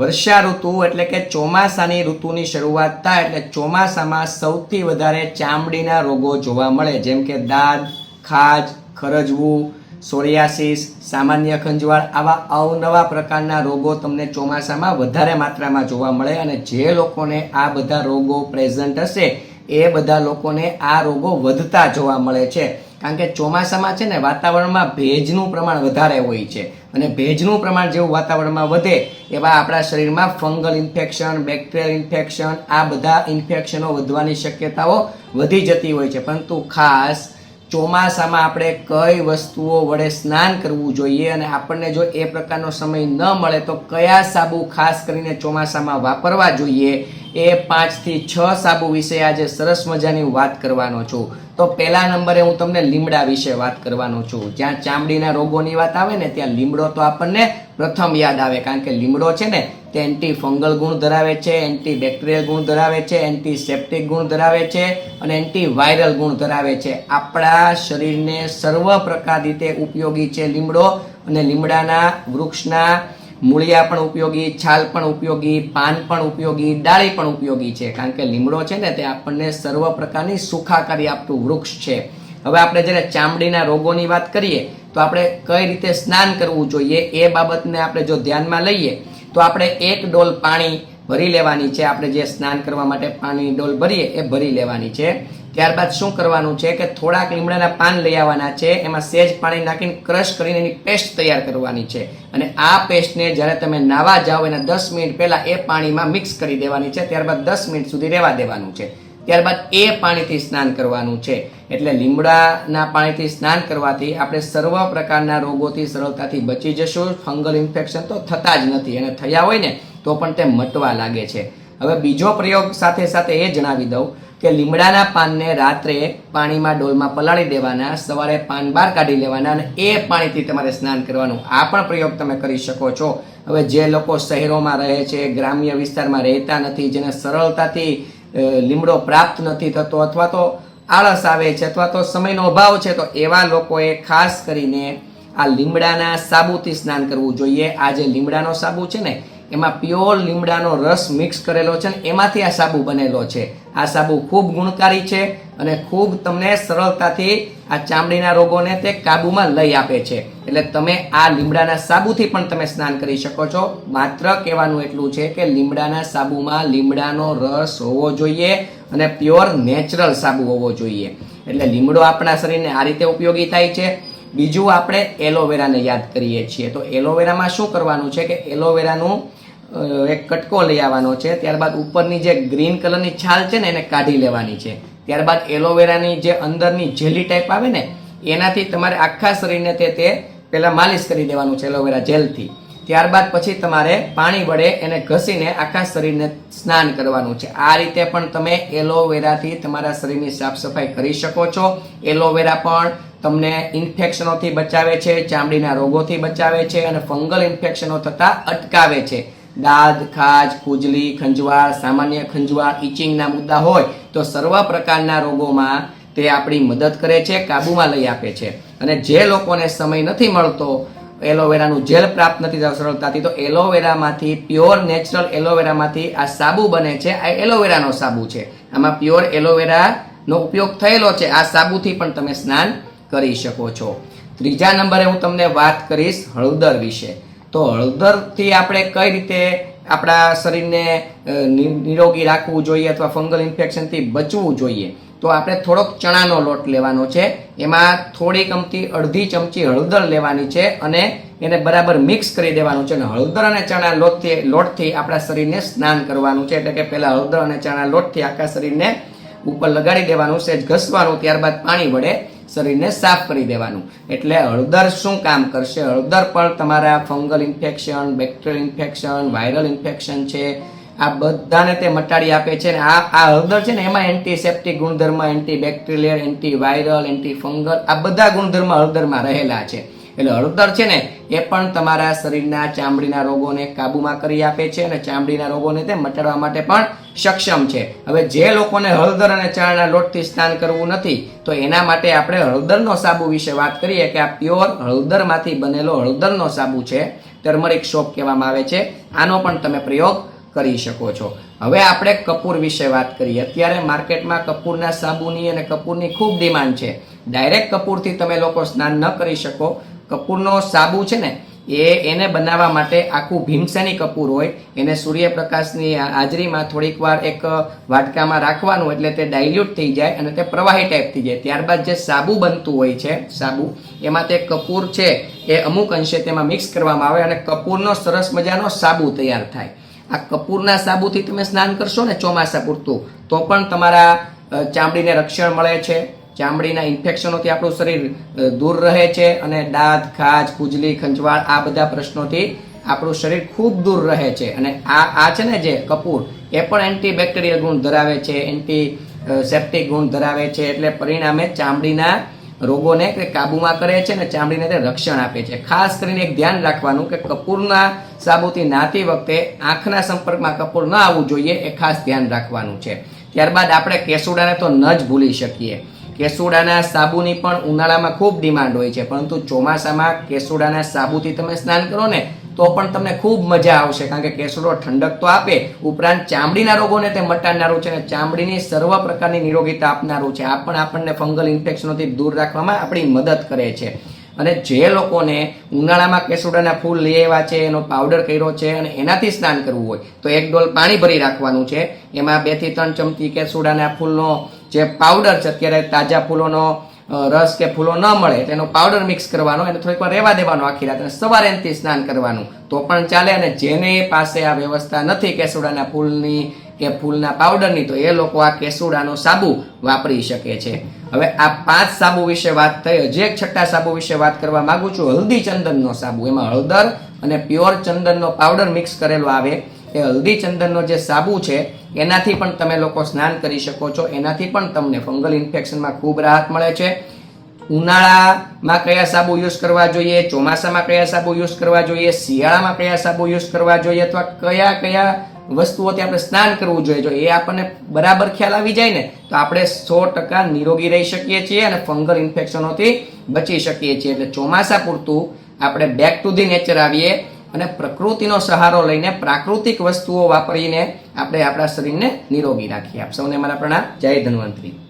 વર્ષા ઋતુ એટલે કે ચોમાસાની ઋતુની શરૂઆત થાય એટલે ચોમાસામાં સૌથી વધારે ચામડીના રોગો જોવા મળે. જેમ કે દાદ, ખાજ, ખરજવું, સોરિયાસિસ, સામાન્ય ખંજવાળ આવા અવનવા પ્રકારના રોગો તમને ચોમાસામાં વધારે માત્રામાં જોવા મળે અને જે લોકોને આ બધા રોગો પ્રેઝન્ટ હશે એ બધા લોકોને આ રોગો વધતા જોવા મળે છે. કારણ કે ચોમાસામાં છે ને વાતાવરણમાં ભેજનું પ્રમાણ વધારે હોય છે. અને ભેજનું પ્રમાણ જેવું વાતાવરણમાં વધે, એવા આપણા શરીરમાં ફંગલ ઇન્ફેક્શન, બેક્ટેરિયલ ઇન્ફેક્શન, આ બધા ઇન્ફેક્શનો વધવાની શક્યતાઓ વધી જતી હોય છે. પરંતુ ખાસ ચોમાસામાં આપણે કઈ વસ્તુઓ વડે સ્નાન કરવું જોઈએ અને આપણને જો એ પ્રકારનો સમય ન મળે તો કયા સાબુ ખાસ કરીને ચોમાસામાં વાપરવા જોઈએ એ પાંચથી છ સાબુ વિશે આજે સરસ મજાની વાત કરવાનો છું. તો પહેલા નંબરે હું તમને લીમડા વિશે વાત કરવાનો છું. જ્યાં ચામડીના રોગોની વાત આવે ને, ત્યાં લીમડો તો આપણને પ્રથમ યાદ આવે, કારણ કે લીમડો છે ને, તે એન્ટી ફંગલ ગુણ ધરાવે છે એન્ટી બેક્ટેરિયલ ગુણ ધરાવે છે એન્ટી સેપ્ટિક ગુણ ધરાવે છે અને એન્ટી વાયરલ ગુણ ધરાવે છે. આપણા શરીરને સર્વ પ્રકાર રીતે ઉપયોગી છે લીમડો અને લીમડાના વૃક્ષના મૂળિયા પણ ઉપયોગી, છાલ પણ ઉપયોગી, પાન પણ ઉપયોગી, ડાળી પણ ઉપયોગી છે. કારણ કે લીમડો છે ને, તે આપણને સર્વ પ્રકારની સુખાકારી આપતું વૃક્ષ છે. હવે આપણે જ્યારે ચામડીના રોગોની વાત કરીએ, તો આપણે કઈ રીતે સ્નાન કરવું જોઈએ એ બાબતને આપણે જો ધ્યાનમાં લઈએ, તો આપણે એક ડોલ પાણી ભરી લેવાની છે. આપણે જે સ્નાન કરવા માટે પાણી ડોલ ભરીએ, એ ભરી લેવાની છે. ત્યારબાદ શું કરવાનું છે કે થોડાક લીમડાના પાન લઈ આવવાના છે, એમાં સેજ પાણી નાખીને ક્રશ કરીને એની પેસ્ટ તૈયાર કરવાની છે. અને આ પેસ્ટને જ્યારે તમે નાવા જાઓ, એના દસ મિનિટ પહેલાં એ પાણીમાં મિક્સ કરી દેવાની છે, ત્યારબાદ દસ મિનિટ સુધી રહેવા દેવાનું છે. ત્યારબાદ એ પાણીથી સ્નાન કરવાનું છે. એટલે લીમડાના પાણીથી સ્નાન કરવાથી આપણે સર્વ પ્રકારના રોગોથી, સરળતાથી બચી જશું. ફંગલ ઇન્ફેક્શન તો થતા જ નથી. અને થયા હોય ને, તો પણ તે મટવા લાગે છે. હવે બીજો પ્રયોગ સાથે સાથે એ જણાવી દઉં. કે લીમડાના પાનને રાત્રે પાણીમાં ડોલમાં પલાળી દેવાના, સવારે પાન બહાર કાઢી લેવાના અને એ પાણીથી તમારે સ્નાન કરવાનું. આ પણ પ્રયોગ તમે કરી શકો છો. હવે જે લોકો શહેરોમાં રહે છે, ગ્રામ્ય વિસ્તારમાં રહેતા નથી, જેને સરળતાથી લીમડો પ્રાપ્ત નથી થતો અથવા તો આળસ આવે છે અથવા તો સમયનો અભાવ છે, તો એવા લોકોએ ખાસ કરીને આ લીમડાના સાબુથી સ્નાન કરવું જોઈએ. આ જે લીમડાનો સાબુ છે ને એમાં પ્યોર લીમડાનો રસ મિક્સ કરેલો છે ને એમાંથી આ સાબુ બનેલો છે. આ સાબુ ખૂબ ગુણકારી છે અને ખૂબ તમને સરળતાથી આ ચામડીના રોગોને તે કાબૂમાં લઈ આપે છે. એટલે તમે આ લીમડાના સાબુથી પણ તમે સ્નાન કરી શકો છો. માત્ર કહેવાનું એટલું છે કે લીમડાના સાબુમાં લીમડાનો રસ હોવો જોઈએ અને પ્યોર નેચરલ સાબુ હોવો જોઈએ. એટલે લીમડો આપણા શરીરને આ રીતે ઉપયોગી થાય છે. બીજું આપણે એલોવેરાને યાદ કરીએ છીએ. તો એલોવેરામાં શું કરવાનું છે કે એલોવેરાનું એક કટકો લઈ આવવાનો છે. ત્યારબાદ ઉપરની જે ગ્રીન કલરની છાલ છે ને, એને કાઢી લેવાની છે. ત્યારબાદ એલોવેરાની જે અંદરની જેલી ટાઈપ આવે ને, એનાથી તમારે આખા શરીરને તે તે પહેલાં માલિશ કરી દેવાનું છે એલોવેરા જેલથી. ત્યારબાદ પછી તમારે પાણી વડે એને ઘસીને આખા શરીરને સ્નાન કરવાનું છે. આ રીતે પણ તમે એલોવેરાથી તમારા શરીરની સાફ સફાઈ કરી શકો છો. એલોવેરા પણ તમને ઇન્ફેક્શનોથી બચાવે છે, ચામડીના રોગોથી બચાવે છે અને ફંગલ ઇન્ફેક્શનો થતાં અટકાવે છે. દાદ, ખાજ, ખુજલી ખંજવાળ સામાન્ય ખંજવાળ ઇચિંગના મુદ્દા હોય તો સર્વ પ્રકારના રોગોમાં તે આપણી મદદ કરે છે, કાબૂમાં લઈ આપે છે. અને જે લોકોને સમય નથી મળતો, એલોવેરાનું જેલ પ્રાપ્ત નથી સરળતાથી, તો એલોવેરામાંથી પ્યોર નેચરલ એલોવેરામાંથી આ સાબુ બને છે, આ એલોવેરાનો સાબુ છે. આમાં પ્યોર એલોવેરાનો ઉપયોગ થયેલો છે, આ સાબુથી પણ તમે સ્નાન કરી શકો છો. ત્રીજા નંબરે હું તમને વાત કરીશ હળદર વિશે. તો હળદરથી આપણે કઈ રીતે આપણા શરીરને નિરોગી રાખવું જોઈએ અથવા ફંગલ ઇન્ફેક્શનથી બચવું જોઈએ? તો આપણે થોડોક ચણાનો લોટ લેવાનો છે. એમાં થોડીક કમતી અડધી ચમચી હળદર લેવાની છે અને એને બરાબર મિક્સ કરી દેવાનું છે અને હળદર અને ચણા લોટથી લોટથી આપણા શરીરને સ્નાન કરવાનું છે. એટલે કે પહેલાં હળદર અને ચણા લોટથી આખા શરીરને ઉપર લગાડી દેવાનું છે. ઘસવાનું, ત્યારબાદ પાણી વડે શરીરને સાફ કરી દેવાનું. એટલે હળદર શું કામ કરશે? હળદર પણ તમારા fungal infection, bacterial infection, viral infection છે. આ બધાને તે મટાડી આપે છે ને આ આ હળદર છે ને એમાં એન્ટીસેપ્ટિક ગુણધર્મ anti bacterial anti viral anti fungal આ બધા ગુણધર્મ હળદરમાં રહેલા છે. એટલે હળદર છે ને, એ પણ તમારા શરીરના ચામડીના રોગોને કાબૂમાં કરી આપે છે અને ચામડીના રોગોને તે મટાડવા માટે પણ સક્ષમ છે. હવે જે લોકોને હળદર અને ચણાના લોટથી સ્નાન કરવું નથી, તો એના માટે આપણે હળદરનો સાબુ વિશે વાત કરીએ કે આ પ્યોર હળદરમાંથી બનેલો હળદરનો સાબુ છે, ટર્મરિક સોપ કહેવામાં આવે છે. આનો પણ તમે પ્રયોગ કરી શકો છો. હવે આપણે કપૂર વિશે વાત કરીએ. અત્યારે માર્કેટમાં કપૂરના સાબુની અને કપૂરની ખૂબ ડિમાન્ડ છે. ડાયરેક્ટ કપૂરથી તમે લોકો સ્નાન ન કરી શકો. કપૂરનો સાબુ છે ને, એ એને બનાવવા માટે આખું ભીમસેની કપૂર હોય. એને સૂર્યપ્રકાશની હાજરીમાં થોડીક વાર એક વાટકામાં રાખવાનું એટલે તે ડાયલ્યુટ થઈ જાય અને તે પ્રવાહી ટાઈપ થઈ જાય. ત્યારબાદ જે સાબુ બનતું હોય છે, સાબુ, એમાં તે કપૂર છે એ અમુક અંશે તેમાં મિક્સ કરવામાં આવે અને કપૂરનો સરસ મજાનો સાબુ તૈયાર થાય. આ કપૂરના સાબુથી તમે સ્નાન કરશો ને ચોમાસા પૂરતું, તો પણ તમારા ચામડીને રક્ષણ મળે છે. ચામડીના ઇન્ફેક્શનોથી આપણું શરીર દૂર રહે છે અને દાંત, ખાજ, ખુજલી, ખંજવાળ આ બધા પ્રશ્નોથી આપણું શરીર ખૂબ દૂર રહે છે. અને આ આ છે ને જે કપૂર, એ પણ એન્ટીબેક્ટેરિયલ ગુણ ધરાવે છે, એન્ટી સેપ્ટિક ગુણ ધરાવે છે, એટલે પરિણામે ચામડીના રોગોને કાબૂમાં કરે છે અને ચામડીને તે રક્ષણ આપે છે. ખાસ કરીને એક ધ્યાન રાખવાનું કે કપૂરના સાબુથી નાતી વખતે આંખના સંપર્કમાં કપૂર ન આવવું જોઈએ, એ ખાસ ધ્યાન રાખવાનું છે. ત્યારબાદ આપણે કેસુડાને તો ન જ ભૂલી શકીએ. કેસુડાના સાબુની પણ ઉનાળામાં ખૂબ ડિમાન્ડ હોય છે. પરંતુ ચોમાસામાં કેસુડાના સાબુથી તમે સ્નાન કરો ને, તો પણ તમને ખૂબ મજા આવશે. કારણ કે કેસુડો ઠંડક તો આપે, ઉપરાંત ચામડીના રોગોને તે મટાડનારું છે અને ચામડીની સર્વ પ્રકારની નિરોગીતા આપનારું છે. આ પણ આપણને ફંગલ ઇન્ફેક્શનોથી દૂર રાખવામાં આપણી મદદ કરે છે. અને જે લોકોને ઉનાળામાં કેસુડાના ફૂલ લઈ આવ્યા છે, એનો પાવડર કર્યો છે અને એનાથી સ્નાન કરવું હોય, તો એક ડોલ પાણી ભરી રાખવાનું છે. એમાં બેથી ત્રણ ચમચી કેસુડાના ફૂલનો જે પાવડર છે, અત્યારે તાજા ફૂલોનો રસ કે ફૂલો ન મળે, તેનો પાવડર મિક્સ કરવાનો અને થોડીક વાર રહેવા દેવાનો આખી રાત અને સવારે એનાથી સ્નાન કરવાનું. તો પણ ચાલે અને જેને પાસે આ વ્યવસ્થા નથી કેસુડાના ફૂલની કે ફૂલના પાવડરની તો એ લોકો આ કેસુડાનો સાબુ વાપરી શકે છે. હવે આ પાંચ સાબુ વિશે વાત થઈ. હજી એક છઠ્ઠા સાબુ વિશે વાત કરવા માંગુ છું. હલ્દી ચંદનનો સાબુ. એમાં હળદર અને પ્યોર ચંદનનો પાવડર મિક્સ કરેલો આવે. એ હલ્દી ચંદનનો જે સાબુ છે, એનાથી પણ તમે લોકો સ્નાન કરી શકો છો. એનાથી પણ તમને ફંગલ ઇન્ફેક્શનમાં ખૂબ રાહત મળે છે. ઉનાળામાં કયા સાબુ યુઝ કરવા જોઈએ? ચોમાસામાં કયા સાબુ યુઝ કરવા જોઈએ? શિયાળામાં કયા સાબુ યુઝ કરવા જોઈએ? અથવા કયા કયા વસ્તુઓથી આપણે સ્નાન કરવું જોઈએ. જો એ આપણને બરાબર ખ્યાલ આવી જાય ને, તો આપણે સો ટકા નિરોગી રહી શકીએ છીએ અને ફંગલ ઇન્ફેક્શનોથી બચી શકીએ છીએ. એટલે ચોમાસા પૂરતું આપણે બેક ટુ ધી નેચર આવીએ અને પ્રકૃતિનો સહારો લઈને પ્રાકૃતિક વસ્તુઓ વાપરીને આપણે આપણા શરીરને નિરોગી રાખીએ. આપ સૌને મારા પ્રણામ. જય ધન્વંતરી.